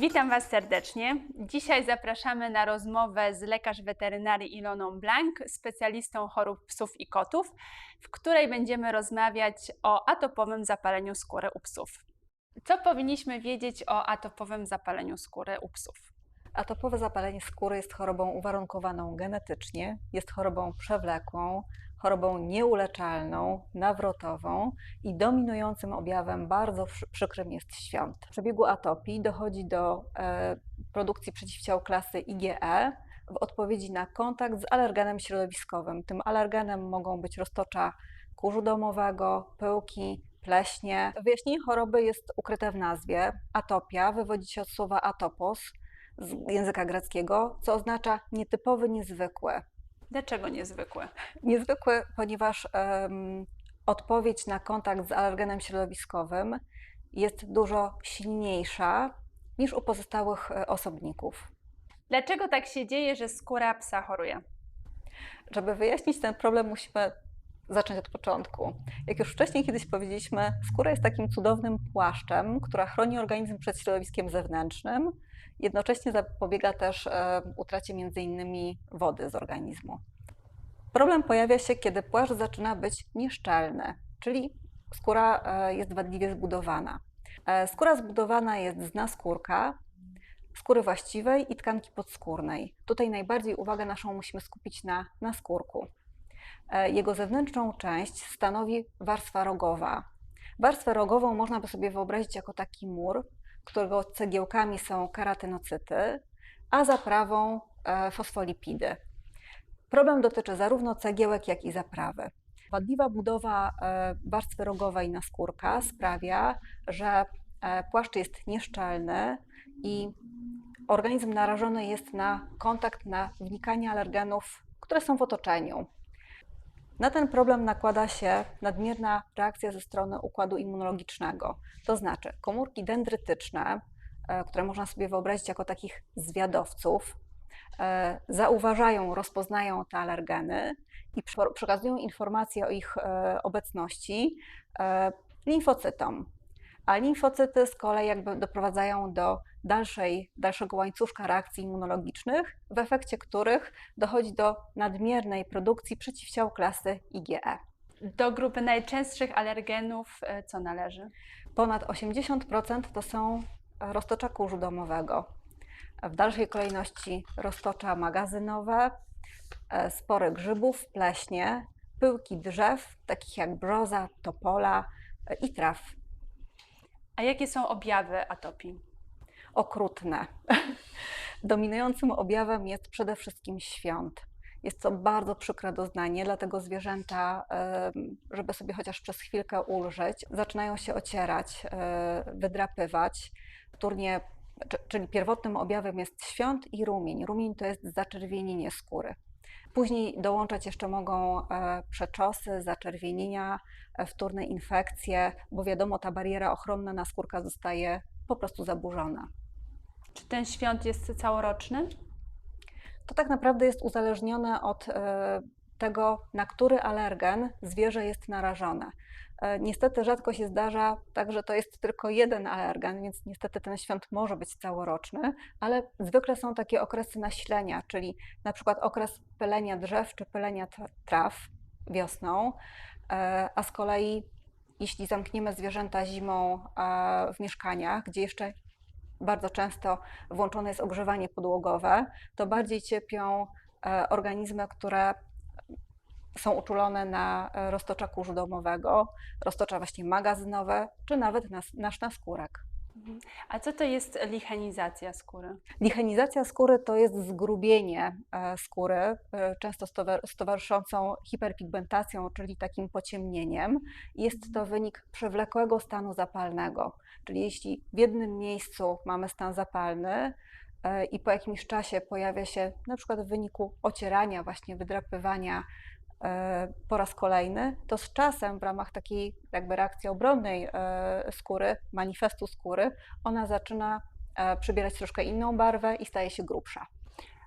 Witam Was serdecznie. Dzisiaj zapraszamy na rozmowę z lekarz weterynarii Iloną Blank, specjalistą chorób psów i kotów, w której będziemy rozmawiać o atopowym zapaleniu skóry u psów. Co powinniśmy wiedzieć o atopowym zapaleniu skóry u psów? Atopowe zapalenie skóry jest chorobą uwarunkowaną genetycznie, jest chorobą przewlekłą, chorobą nieuleczalną, nawrotową i dominującym objawem bardzo przy- przykrym jest świąt. W przebiegu atopii dochodzi do e, produkcji przeciwciał klasy IgE w odpowiedzi na kontakt z alergenem środowiskowym. Tym alergenem mogą być roztocza kurzu domowego, pyłki, pleśnie. Wyjaśnienie choroby jest ukryte w nazwie. Atopia wywodzi się od słowa atopos, z języka greckiego, co oznacza nietypowy, niezwykły. Dlaczego niezwykłe? Niezwykły, ponieważ em, odpowiedź na kontakt z alergenem środowiskowym jest dużo silniejsza niż u pozostałych e, osobników. Dlaczego tak się dzieje, że skóra psa choruje? Żeby wyjaśnić ten problem, musimy zacząć od początku. Jak już wcześniej kiedyś powiedzieliśmy, skóra jest takim cudownym płaszczem, która chroni organizm przed środowiskiem zewnętrznym, jednocześnie zapobiega też e, utracie m.in. wody z organizmu. Problem pojawia się, kiedy płaszcz zaczyna być nieszczelny, czyli skóra e, jest wadliwie zbudowana. E, Skóra zbudowana jest z naskórka, skóry właściwej i tkanki podskórnej. Tutaj najbardziej uwagę naszą musimy skupić na naskórku. E, Jego zewnętrzną część stanowi warstwa rogowa. Warstwę rogową można by sobie wyobrazić jako taki mur, którego cegiełkami są keratynocyty, a zaprawą e, fosfolipidy. Problem dotyczy zarówno cegiełek, jak i zaprawy. Wadliwa budowa e, warstwy rogowej naskórka sprawia, że płaszcz jest nieszczelny i organizm narażony jest na kontakt, na wnikanie alergenów, które są w otoczeniu. Na ten problem nakłada się nadmierna reakcja ze strony układu immunologicznego, to znaczy komórki dendrytyczne, e, które można sobie wyobrazić jako takich zwiadowców, e, zauważają, rozpoznają te alergeny i przekazują informacje o ich e, obecności limfocytom. A limfocyty z kolei jakby doprowadzają do dalszej, dalszego łańcuszka reakcji immunologicznych, w efekcie których dochodzi do nadmiernej produkcji przeciwciał klasy IgE. Do grupy najczęstszych alergenów e, co należy? Ponad 80% to są roztocza kurzu domowego. W dalszej kolejności roztocza magazynowe, e, spory grzybów, pleśnie, pyłki drzew, takich jak brzoza, topola e, i traw. A jakie są objawy atopii? okrutne. Dominującym objawem jest przede wszystkim świąt. Jest to bardzo przykre doznanie, dlatego zwierzęta, żeby sobie chociaż przez chwilkę ulżyć, zaczynają się ocierać, e, wydrapywać. Wtórnie, czy- czyli pierwotnym objawem jest świąt i rumień. Rumień to jest zaczerwienienie skóry. Później dołączać jeszcze mogą e, przeczosy, zaczerwienienia, e, wtórne infekcje, bo wiadomo, ta bariera ochronna na skórka zostaje po prostu zaburzona. Czy ten świąt jest całoroczny? To tak naprawdę jest uzależnione od e, tego, na który alergen zwierzę jest narażone. E, Niestety rzadko się zdarza tak, że to jest tylko jeden alergen, więc niestety ten świąt może być całoroczny, ale zwykle są takie okresy nasilenia, czyli na przykład okres pylenia drzew czy pylenia tra- traw wiosną, e, a z kolei jeśli zamkniemy zwierzęta zimą e, w mieszkaniach, gdzie jeszcze bardzo często włączone jest ogrzewanie podłogowe, to bardziej cierpią organizmy, które są uczulone na e, roztocza kurzu domowego, roztocza właśnie magazynowe, czy nawet nas, nasz naskórek. A co to jest lichenizacja skóry? Lichenizacja skóry to jest zgrubienie e, skóry, e, często stowa- z towarzyszącą hiperpigmentacją, czyli takim pociemnieniem. Jest to wynik przewlekłego stanu zapalnego, czyli jeśli w jednym miejscu mamy stan zapalny i po jakimś czasie pojawia się na przykład w wyniku ocierania, właśnie wydrapywania po raz kolejny, to z czasem w ramach takiej jakby reakcji obronnej e, skóry, manifestu skóry, ona zaczyna e, przybierać troszkę inną barwę i staje się grubsza.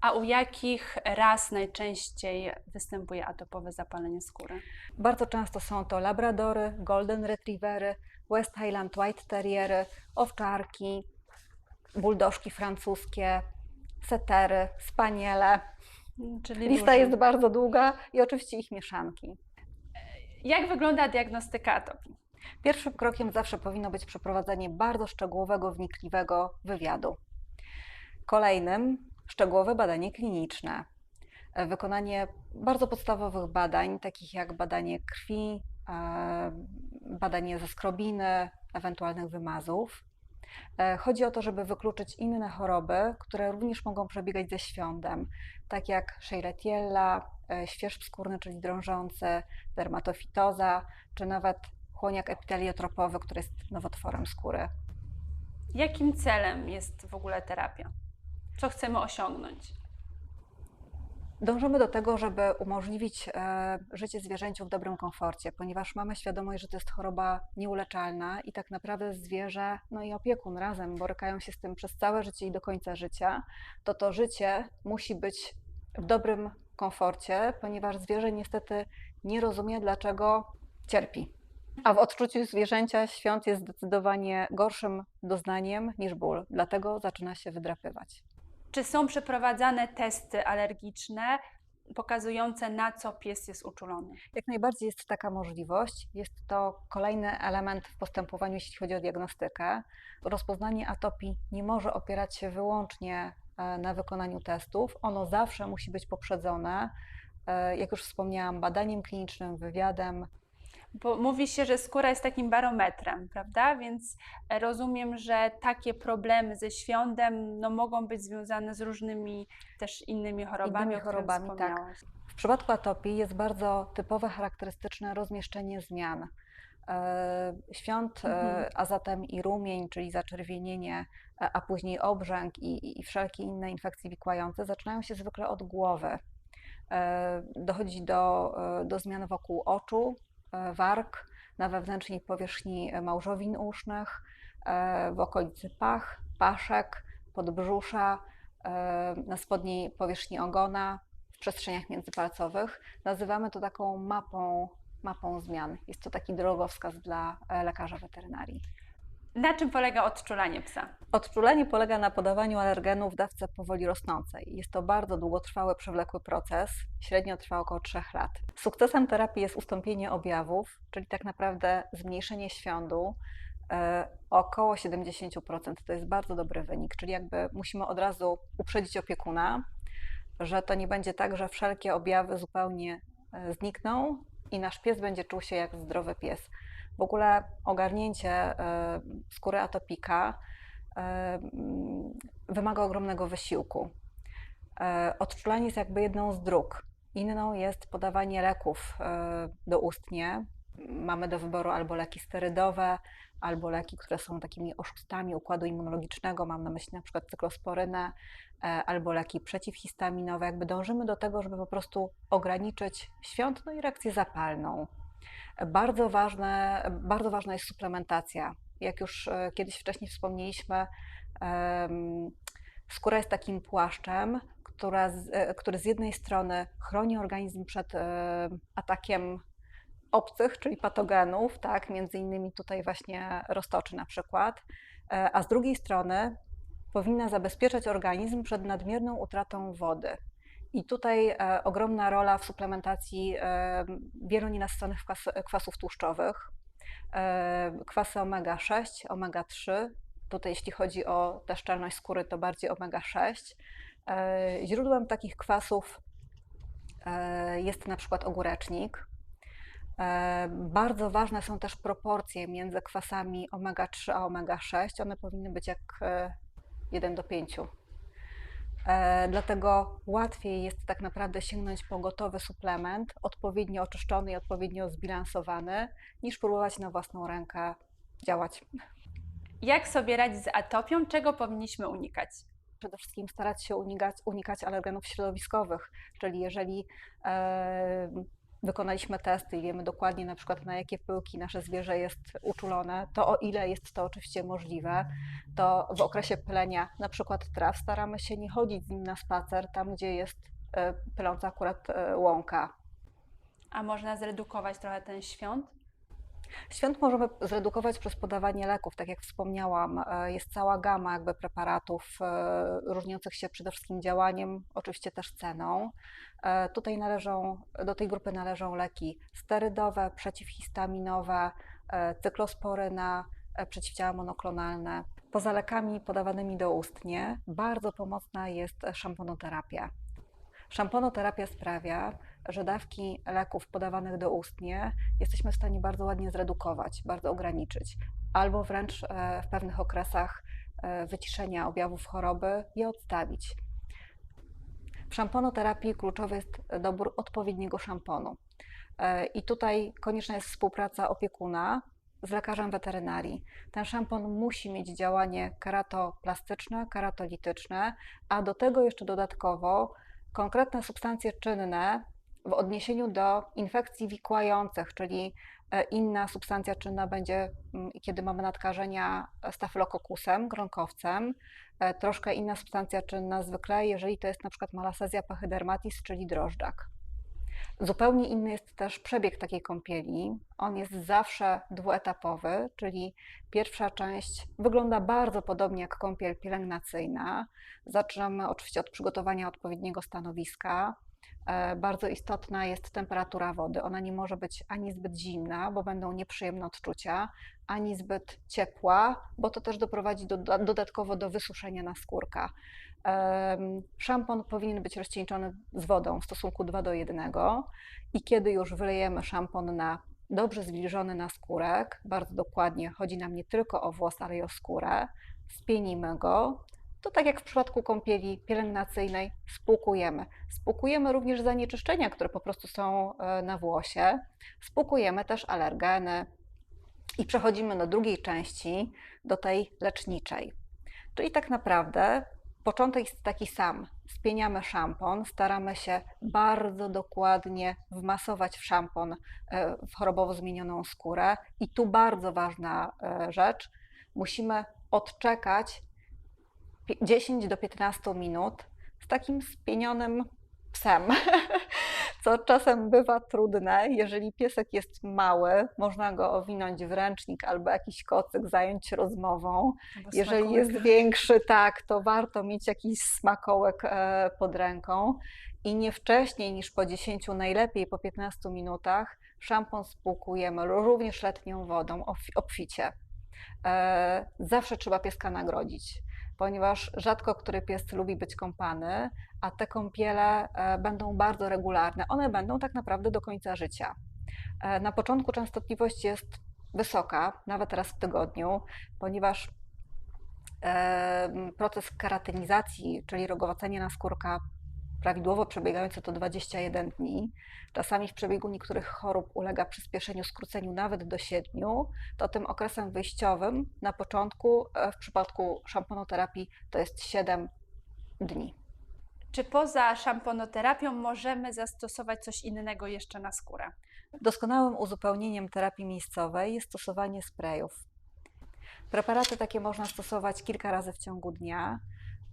A u jakich ras najczęściej występuje atopowe zapalenie skóry? Bardzo często są to labradory, golden retrievery, West Highland White Terriery, owczarki, buldożki francuskie, setery, spaniele. Czyli Lista duży. jest bardzo długa i oczywiście ich mieszanki. Jak wygląda diagnostyka atopii? Pierwszym krokiem zawsze powinno być przeprowadzenie bardzo szczegółowego, wnikliwego wywiadu. Kolejnym szczegółowe badanie kliniczne. Wykonanie bardzo podstawowych badań, takich jak badanie krwi, e, badanie ze skrobiny, ewentualnych wymazów. E, Chodzi o to, żeby wykluczyć inne choroby, które również mogą przebiegać ze świątem, tak jak Shirletiella, e, świerzb skórny, czyli drążący, dermatofitoza, czy nawet chłoniak epiteliotropowy, który jest nowotworem skóry. Jakim celem jest w ogóle terapia? Co chcemy osiągnąć? Dążymy do tego, żeby umożliwić e, życie zwierzęciu w dobrym komforcie, ponieważ mamy świadomość, że to jest choroba nieuleczalna i tak naprawdę zwierzę, no i opiekun razem borykają się z tym przez całe życie i do końca życia, to to życie musi być w dobrym komforcie, ponieważ zwierzę niestety nie rozumie, dlaczego cierpi. A w odczuciu zwierzęcia świąt jest zdecydowanie gorszym doznaniem niż ból, dlatego zaczyna się wydrapywać. Czy są przeprowadzane testy alergiczne pokazujące, na co pies jest uczulony? Jak najbardziej jest taka możliwość. Jest to kolejny element w postępowaniu, jeśli chodzi o diagnostykę. Rozpoznanie atopii nie może opierać się wyłącznie e, na wykonaniu testów. Ono zawsze musi być poprzedzone, e, jak już wspomniałam, badaniem klinicznym, wywiadem. Bo mówi się, że skóra jest takim barometrem, prawda? Więc rozumiem, że takie problemy ze świątem no, mogą być związane z różnymi też innymi chorobami, Innymi chorobami, tak. W przypadku atopii jest bardzo typowe, charakterystyczne rozmieszczenie zmian. E, Świąt, e, Mhm. a zatem i rumień, czyli zaczerwienienie, e, a później obrzęk i, i wszelkie inne infekcje wikłające zaczynają się zwykle od głowy. Dochodzi do, do zmian wokół oczu, warg, na wewnętrznej powierzchni małżowin usznych, e, w okolicy pach, paszek, podbrzusza, e, na spodniej powierzchni ogona, w przestrzeniach międzypalcowych. Nazywamy to taką mapą, mapą zmian. Jest to taki drogowskaz dla e, lekarza weterynarii. Na czym polega odczulanie psa? Odczulenie polega na podawaniu alergenów w dawce powoli rosnącej. Jest to bardzo długotrwały, przewlekły proces. Średnio trwa około 3 lat. Sukcesem terapii jest ustąpienie objawów, czyli tak naprawdę zmniejszenie świądu. e, Około 70% to jest bardzo dobry wynik, czyli jakby musimy od razu uprzedzić opiekuna, że to nie będzie tak, że wszelkie objawy zupełnie e, znikną i nasz pies będzie czuł się jak zdrowy pies. W ogóle ogarnięcie e, skóry atopika e, mm, wymaga ogromnego wysiłku. E, Odczulanie jest jakby jedną z dróg. Inną jest podawanie leków doustnie. Mamy do wyboru albo leki sterydowe, albo leki, które są takimi oszustami układu immunologicznego. Mam na myśli na przykład cyklosporynę, albo leki przeciwhistaminowe. Jakby dążymy do tego, żeby po prostu ograniczyć świąt no i reakcję zapalną. Bardzo, ważne, bardzo ważna jest suplementacja. Jak już e, kiedyś wcześniej wspomnieliśmy, skóra jest takim płaszczem, która e, który z jednej strony chroni organizm przed e, atakiem obcych, czyli patogenów, tak, między innymi tutaj właśnie roztoczy na przykład, a z drugiej strony powinna zabezpieczać organizm przed nadmierną utratą wody. I tutaj e, ogromna rola w suplementacji e, wielu nienasyconych kwas, kwasów tłuszczowych, e, kwasy omega-6, omega-3. Tutaj jeśli chodzi o tę szczelność skóry, to bardziej omega-6. E, źródłem takich kwasów jest na przykład ogórecznik. Bardzo ważne są też proporcje między kwasami omega-3 a omega-6. One powinny być jak e, 1 do 5. E, Dlatego łatwiej jest tak naprawdę sięgnąć po gotowy suplement, odpowiednio oczyszczony i odpowiednio zbilansowany, niż próbować na własną rękę działać. Jak sobie radzić z atopią? Czego powinniśmy unikać? Przede wszystkim starać się unikać, unikać alergenów środowiskowych, czyli jeżeli e, wykonaliśmy testy i wiemy dokładnie na przykład na jakie pyłki nasze zwierzę jest uczulone, to o ile jest to oczywiście możliwe, to w okresie pylenia na przykład traw staramy się nie chodzić z nim na spacer tam, gdzie jest e, pyląca akurat e, łąka. A można zredukować trochę ten świąt? Świąt możemy zredukować przez podawanie leków. Tak jak wspomniałam, e, jest cała gama jakby preparatów e, różniących się przede wszystkim działaniem, oczywiście też ceną. E, tutaj należą, do tej grupy należą leki sterydowe, przeciwhistaminowe, cyklosporyna, przeciwciała monoklonalne. Poza lekami podawanymi doustnie bardzo pomocna jest szamponoterapia. Szamponoterapia sprawia, że dawki leków podawanych doustnie jesteśmy w stanie bardzo ładnie zredukować, bardzo ograniczyć, albo wręcz e, w pewnych okresach e, wyciszenia objawów choroby je odstawić. W szamponoterapii kluczowy jest dobór odpowiedniego szamponu. E, I tutaj konieczna jest współpraca opiekuna z lekarzem weterynarii. Ten szampon musi mieć działanie keratoplastyczne, keratolityczne, a do tego jeszcze dodatkowo konkretne substancje czynne w odniesieniu do infekcji wikłających, czyli e, inna substancja czynna będzie, mm, kiedy mamy nadkażenia stafylokokusem, gronkowcem, e, troszkę inna substancja czynna zwykle, jeżeli to jest na przykład malasezja pachydermatis, czyli drożdżak. Zupełnie inny jest też przebieg takiej kąpieli. On jest zawsze dwuetapowy, czyli pierwsza część wygląda bardzo podobnie jak kąpiel pielęgnacyjna. Zaczynamy oczywiście od przygotowania odpowiedniego stanowiska. E, bardzo istotna jest temperatura wody. Ona nie może być ani zbyt zimna, bo będą nieprzyjemne odczucia, ani zbyt ciepła, bo to też doprowadzi do, dodatkowo do wysuszenia naskórka. Szampon powinien być rozcieńczony z wodą w stosunku 2 do 1 i kiedy już wylejemy szampon na dobrze zwilżony naskórek, bardzo dokładnie, chodzi nam nie tylko o włos, ale i o skórę, spienimy go, to tak jak w przypadku kąpieli pielęgnacyjnej spłukujemy. Spłukujemy również zanieczyszczenia, które po prostu są e, na włosie, spłukujemy też alergeny i przechodzimy do drugiej części, do tej leczniczej. Czyli tak naprawdę Początek jest taki sam. Spieniamy szampon, staramy się bardzo dokładnie wmasować w szampon e, w chorobowo zmienioną skórę. I tu bardzo ważna e, rzecz, musimy odczekać 10 do 15 minut z takim spienionym psem, co czasem bywa trudne. Jeżeli piesek jest mały, można go owinąć w ręcznik albo jakiś kocyk, zająć rozmową. Jeżeli jest większy, tak, to warto mieć jakiś smakołek e, pod ręką. I nie wcześniej niż po 10, najlepiej po 15 minutach, szampon spłukujemy również letnią wodą obficie. E, zawsze trzeba pieska nagrodzić ponieważ rzadko który pies lubi być kąpany, a te kąpiele e, będą bardzo regularne. One będą tak naprawdę do końca życia. E, na początku częstotliwość jest wysoka, nawet raz w tygodniu, ponieważ proces keratynizacji, czyli rogowacenia naskórka prawidłowo przebiegające to 21 dni. Czasami w przebiegu niektórych chorób ulega przyspieszeniu, skróceniu nawet do 7, to tym okresem wyjściowym na początku e, w przypadku szamponoterapii to jest 7 dni. Czy poza szamponoterapią możemy zastosować coś innego jeszcze na skórę? Doskonałym uzupełnieniem terapii miejscowej jest stosowanie sprayów. Preparaty takie można stosować kilka razy w ciągu dnia.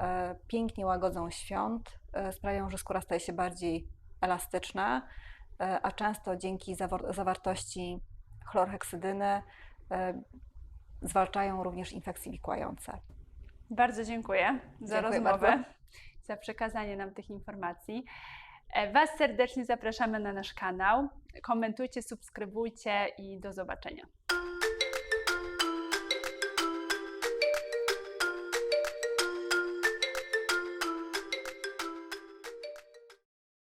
E, pięknie łagodzą świąt, sprawiają, że skóra staje się bardziej elastyczna, e, a często dzięki zawartości chlorheksydyny zwalczają również infekcje wikłające. Bardzo dziękuję za dziękuję rozmowę, bardzo. za przekazanie nam tych informacji. Was serdecznie zapraszamy na nasz kanał. Komentujcie, subskrybujcie i do zobaczenia.